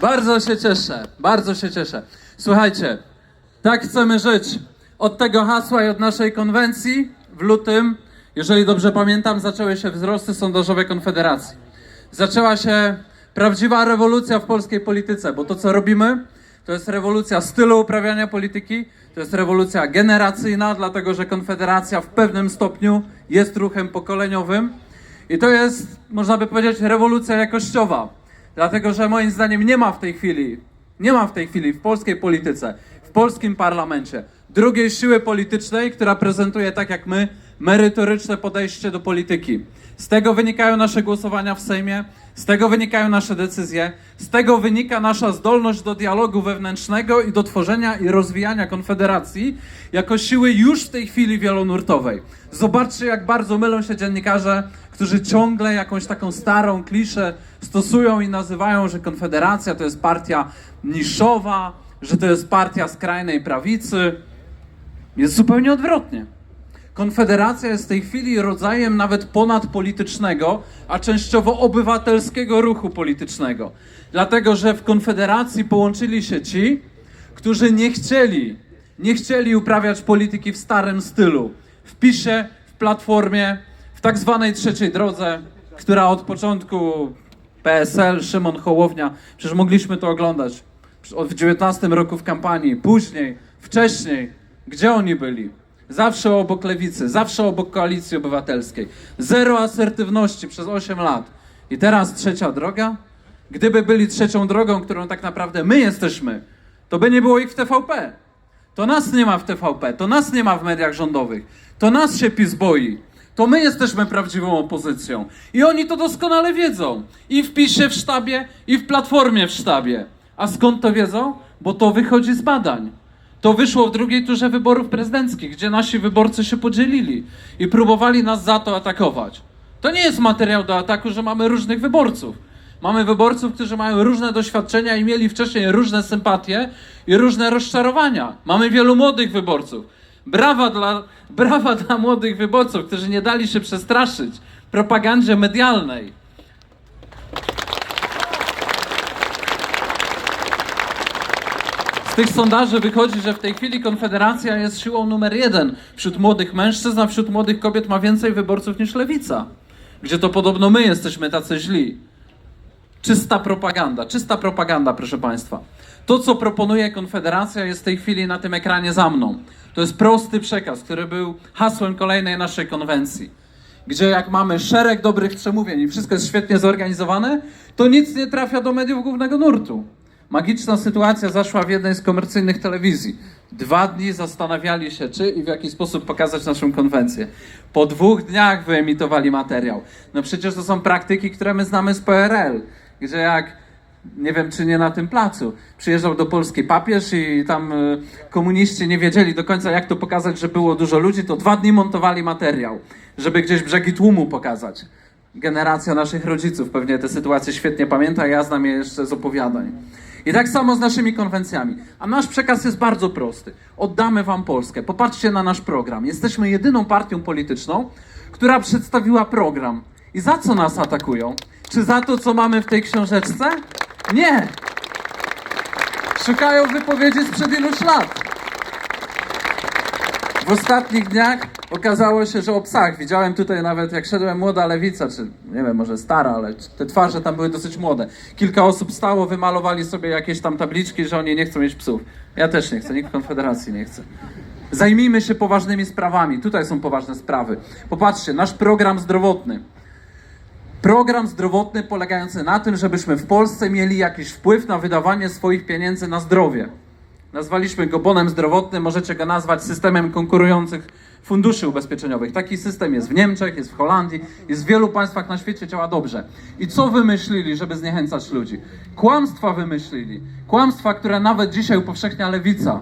Bardzo się cieszę, bardzo się cieszę. Słuchajcie, tak chcemy żyć. Od tego hasła i od naszej konwencji w lutym, jeżeli dobrze pamiętam, zaczęły się wzrosty sondażowe Konfederacji. Zaczęła się prawdziwa rewolucja w polskiej polityce, bo to co robimy, to jest rewolucja stylu uprawiania polityki, to jest rewolucja generacyjna, dlatego że Konfederacja w pewnym stopniu jest ruchem pokoleniowym i to jest, można by powiedzieć, rewolucja jakościowa. Dlatego, że moim zdaniem nie ma w tej chwili, nie ma w tej chwili w polskiej polityce, w polskim parlamencie drugiej siły politycznej, która prezentuje tak jak my merytoryczne podejście do polityki. Z tego wynikają nasze głosowania w Sejmie, z tego wynikają nasze decyzje, z tego wynika nasza zdolność do dialogu wewnętrznego i do tworzenia i rozwijania Konfederacji jako siły już w tej chwili wielonurtowej. Zobaczcie, jak bardzo mylą się dziennikarze, którzy ciągle jakąś taką starą kliszę stosują i nazywają, że Konfederacja to jest partia niszowa, że to jest partia skrajnej prawicy. Jest zupełnie odwrotnie. Konfederacja jest w tej chwili rodzajem nawet ponadpolitycznego, a częściowo obywatelskiego ruchu politycznego. Dlatego, że w Konfederacji połączyli się ci, którzy nie chcieli, nie chcieli uprawiać polityki w starym stylu. W PiSie, w Platformie, w tak zwanej trzeciej drodze, która od początku PSL, Szymon Hołownia, przecież mogliśmy to oglądać w 19 roku w kampanii, później, wcześniej, gdzie oni byli? Zawsze obok lewicy, zawsze obok koalicji obywatelskiej. Zero asertywności przez 8 lat. I teraz trzecia droga? Gdyby byli trzecią drogą, którą tak naprawdę my jesteśmy, to by nie było ich w TVP. To nas nie ma w TVP, to nas nie ma w mediach rządowych, to nas się PiS boi. To my jesteśmy prawdziwą opozycją. I oni to doskonale wiedzą. I w PiSie w sztabie, i w Platformie w sztabie. A skąd to wiedzą? Bo to wychodzi z badań. To wyszło w drugiej turze wyborów prezydenckich, gdzie nasi wyborcy się podzielili i próbowali nas za to atakować. To nie jest materiał do ataku, że mamy różnych wyborców. Mamy wyborców, którzy mają różne doświadczenia i mieli wcześniej różne sympatie i różne rozczarowania. Mamy wielu młodych wyborców. Brawa dla, brawa dla młodych wyborców, którzy nie dali się przestraszyć propagandzie medialnej. Z tych sondaży wychodzi, że w tej chwili Konfederacja jest siłą numer jeden wśród młodych mężczyzn, a wśród młodych kobiet ma więcej wyborców niż Lewica. Gdzie to podobno my jesteśmy tacy źli. Czysta propaganda, czysta propaganda, proszę Państwa. To, co proponuje Konfederacja, jest w tej chwili na tym ekranie za mną. To jest prosty przekaz, który był hasłem kolejnej naszej konwencji. Gdzie jak mamy szereg dobrych przemówień i wszystko jest świetnie zorganizowane, to nic nie trafia do mediów głównego nurtu. Magiczna sytuacja zaszła w jednej z komercyjnych telewizji. Dwa dni zastanawiali się, czy i w jaki sposób pokazać naszą konwencję. Po dwóch dniach wyemitowali materiał. No przecież to są praktyki, które my znamy z PRL, gdzie jak nie wiem czy nie na tym placu. Przyjeżdżał do Polski papież i tam y, komuniści nie wiedzieli do końca jak to pokazać, że było dużo ludzi, to dwa dni montowali materiał, żeby gdzieś brzegi tłumu pokazać. Generacja naszych rodziców pewnie tę sytuację świetnie pamięta, ja znam je jeszcze z opowiadań. I tak samo z naszymi konwencjami. A nasz przekaz jest bardzo prosty. Oddamy wam Polskę. Popatrzcie na nasz program. Jesteśmy jedyną partią polityczną, która przedstawiła program. I za co nas atakują? Czy za to, co mamy w tej książeczce? Nie! Szukają wypowiedzi sprzed iluś lat. W ostatnich dniach okazało się, że o psach. Widziałem tutaj nawet, jak szedłem młoda lewica, czy nie wiem, może stara, ale te twarze tam były dosyć młode. Kilka osób stało, wymalowali sobie jakieś tam tabliczki, że oni nie chcą mieć psów. Ja też nie chcę, nikt w Konfederacji nie chce. Zajmijmy się poważnymi sprawami. Tutaj są poważne sprawy. Popatrzcie, nasz program zdrowotny. Program zdrowotny polegający na tym, żebyśmy w Polsce mieli jakiś wpływ na wydawanie swoich pieniędzy na zdrowie. Nazwaliśmy go bonem zdrowotnym, możecie go nazwać systemem konkurujących funduszy ubezpieczeniowych. Taki system jest w Niemczech, jest w Holandii, jest w wielu państwach na świecie, działa dobrze. I co wymyślili, żeby zniechęcać ludzi? Kłamstwa wymyślili. Kłamstwa, które nawet dzisiaj upowszechnia lewica.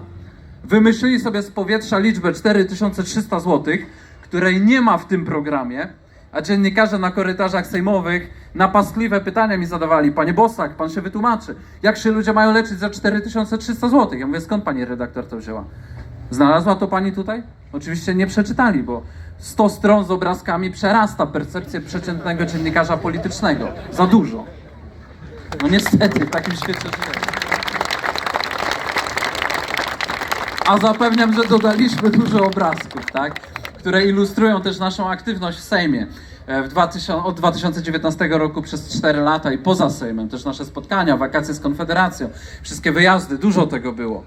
Wymyślili sobie z powietrza liczbę 4300 zł, której nie ma w tym programie, a dziennikarze na korytarzach sejmowych napastliwe pytania mi zadawali. Panie Bosak, pan się wytłumaczy. Jak się ludzie mają leczyć za 4300 zł? Ja mówię, skąd pani redaktor to wzięła? Znalazła to pani tutaj? Oczywiście nie przeczytali, bo 100 stron z obrazkami przerasta percepcję przeciętnego dziennikarza politycznego. Za dużo. No niestety, w takim świecie żyjemy. A zapewniam, że dodaliśmy dużo obrazków, tak? Które ilustrują też naszą aktywność w Sejmie. E, W 2000, od 2019 roku przez 4 lata i poza Sejmem, też nasze spotkania, wakacje z Konfederacją, wszystkie wyjazdy, dużo tego było.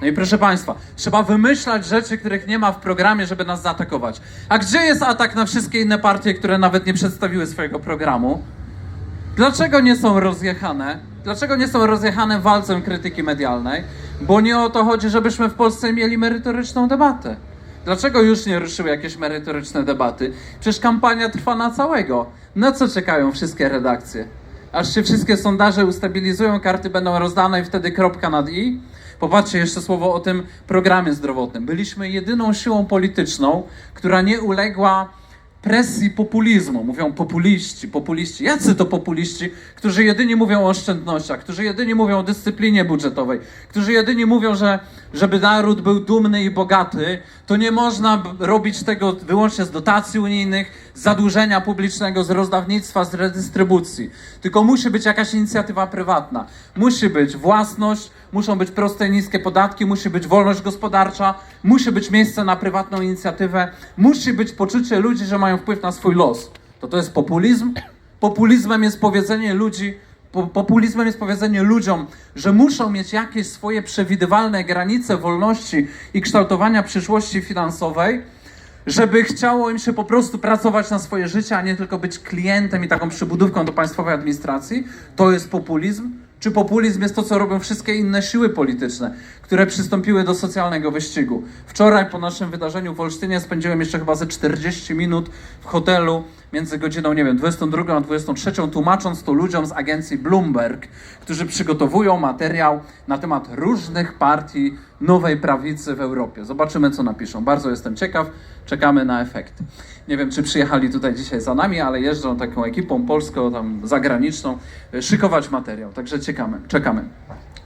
No i proszę Państwa, trzeba wymyślać rzeczy, których nie ma w programie, żeby nas zaatakować. A gdzie jest atak na wszystkie inne partie, które nawet nie przedstawiły swojego programu? Dlaczego nie są rozjechane? Dlaczego nie są rozjechane walcem krytyki medialnej? Bo nie o to chodzi, żebyśmy w Polsce mieli merytoryczną debatę. Dlaczego już nie ruszyły jakieś merytoryczne debaty? Przecież kampania trwa na całego. Na co czekają wszystkie redakcje? Aż się wszystkie sondaże ustabilizują, karty będą rozdane i wtedy kropka nad i? Popatrzcie jeszcze słowo o tym programie zdrowotnym. Byliśmy jedyną siłą polityczną, która nie uległa presji populizmu. Mówią populiści, populiści. Jacy to populiści, którzy jedynie mówią o oszczędnościach, którzy jedynie mówią o dyscyplinie budżetowej, którzy jedynie mówią, że żeby naród był dumny i bogaty, to nie można robić tego wyłącznie z dotacji unijnych, zadłużenia publicznego, z rozdawnictwa, z redystrybucji. Tylko musi być jakaś inicjatywa prywatna. Musi być własność, muszą być proste i niskie podatki, musi być wolność gospodarcza, musi być miejsce na prywatną inicjatywę, musi być poczucie ludzi, że mają wpływ na swój los. To to jest populizm? Populizmem jest powiedzenie ludzi, po, populizmem jest powiedzenie ludziom, że muszą mieć jakieś swoje przewidywalne granice wolności i kształtowania przyszłości finansowej, żeby chciało im się po prostu pracować na swoje życie, a nie tylko być klientem i taką przybudówką do państwowej administracji, to jest populizm? Czy populizm jest to, co robią wszystkie inne siły polityczne, które przystąpiły do socjalnego wyścigu? Wczoraj po naszym wydarzeniu w Olsztynie spędziłem jeszcze chyba ze 40 minut w hotelu między godziną, nie wiem, 22 a 23, tłumacząc to ludziom z agencji Bloomberg, którzy przygotowują materiał na temat różnych partii nowej prawicy w Europie. Zobaczymy, co napiszą. Bardzo jestem ciekaw. Czekamy na efekt. Nie wiem, czy przyjechali tutaj dzisiaj za nami, ale jeżdżą taką ekipą polską, tam zagraniczną, szykować materiał. Także czekamy. czekamy.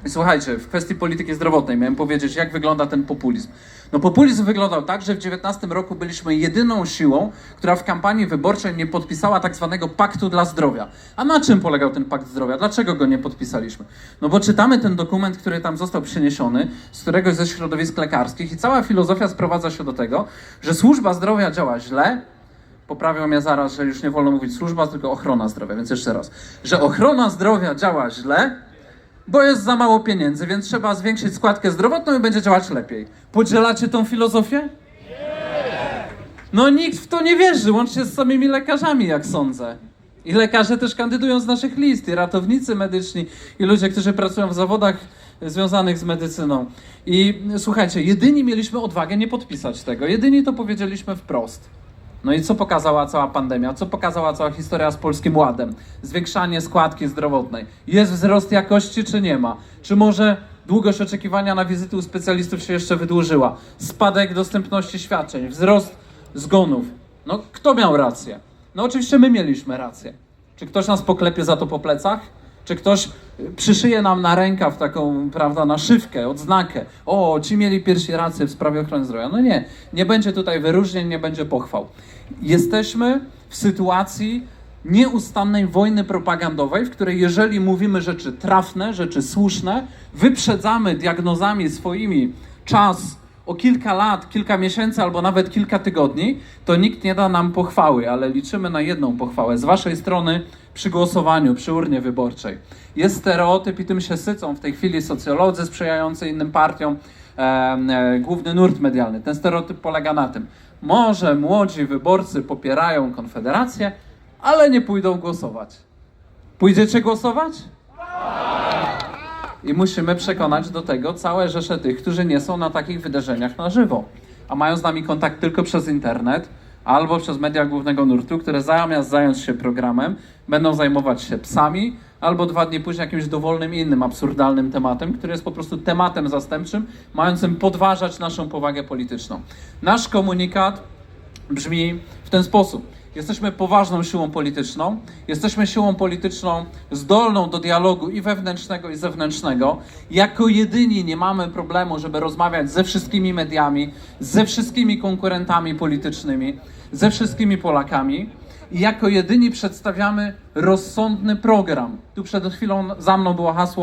Słuchajcie, w kwestii polityki zdrowotnej miałem powiedzieć, jak wygląda ten populizm. No populizm wyglądał tak, że w 19 roku byliśmy jedyną siłą, która w kampanii wyborczej nie podpisała tak zwanego paktu dla zdrowia. A na czym polegał ten pakt zdrowia? Dlaczego go nie podpisaliśmy? No bo czytamy ten dokument, który tam został przyniesiony z któregoś ze środowisk lekarskich i cała filozofia sprowadza się do tego, że służba zdrowia działa źle, Poprawią mnie zaraz, że już nie wolno mówić służba, tylko ochrona zdrowia, więc jeszcze raz. Że ochrona zdrowia działa źle, bo jest za mało pieniędzy, więc trzeba zwiększyć składkę zdrowotną i będzie działać lepiej. Podzielacie tą filozofię? No nikt w to nie wierzy, łącznie z samymi lekarzami, jak sądzę. I lekarze też kandydują z naszych list, i ratownicy medyczni, i ludzie, którzy pracują w zawodach związanych z medycyną. I słuchajcie, jedyni mieliśmy odwagę nie podpisać tego. Jedyni to powiedzieliśmy wprost. No i co pokazała cała pandemia? Co pokazała cała historia z Polskim Ładem? Zwiększanie składki zdrowotnej. Jest wzrost jakości, czy nie ma? Czy może długość oczekiwania na wizyty u specjalistów się jeszcze wydłużyła? Spadek dostępności świadczeń, wzrost zgonów. No kto miał rację? No oczywiście my mieliśmy rację. Czy ktoś nas poklepie za to po plecach? Czy ktoś przyszyje nam na rękaw taką, prawda, naszywkę, odznakę? O, ci mieli pierwsi rację w sprawie ochrony zdrowia. No nie, nie będzie tutaj wyróżnień, nie będzie pochwał. Jesteśmy w sytuacji nieustannej wojny propagandowej, w której jeżeli mówimy rzeczy trafne, rzeczy słuszne, wyprzedzamy diagnozami swoimi czas o kilka lat, kilka miesięcy albo nawet kilka tygodni, to nikt nie da nam pochwały, ale liczymy na jedną pochwałę z waszej strony przy głosowaniu, przy urnie wyborczej. Jest stereotyp i tym się sycą w tej chwili socjolodzy sprzyjający innym partiom, e, e, główny nurt medialny. Ten stereotyp polega na tym, może młodzi wyborcy popierają Konfederację, ale nie pójdą głosować. Pójdziecie głosować? I musimy przekonać do tego całe rzesze tych, którzy nie są na takich wydarzeniach na żywo, a mają z nami kontakt tylko przez internet albo przez media głównego nurtu, które zamiast zająć się programem, będą zajmować się psami, albo dwa dni później jakimś dowolnym innym absurdalnym tematem, który jest po prostu tematem zastępczym, mającym podważać naszą powagę polityczną. Nasz komunikat brzmi w ten sposób. Jesteśmy poważną siłą polityczną, jesteśmy siłą polityczną zdolną do dialogu i wewnętrznego, i zewnętrznego. Jako jedyni nie mamy problemu, żeby rozmawiać ze wszystkimi mediami, ze wszystkimi konkurentami politycznymi, ze wszystkimi Polakami. i jako jedyni przedstawiamy rozsądny program. Tu przed chwilą za mną było hasło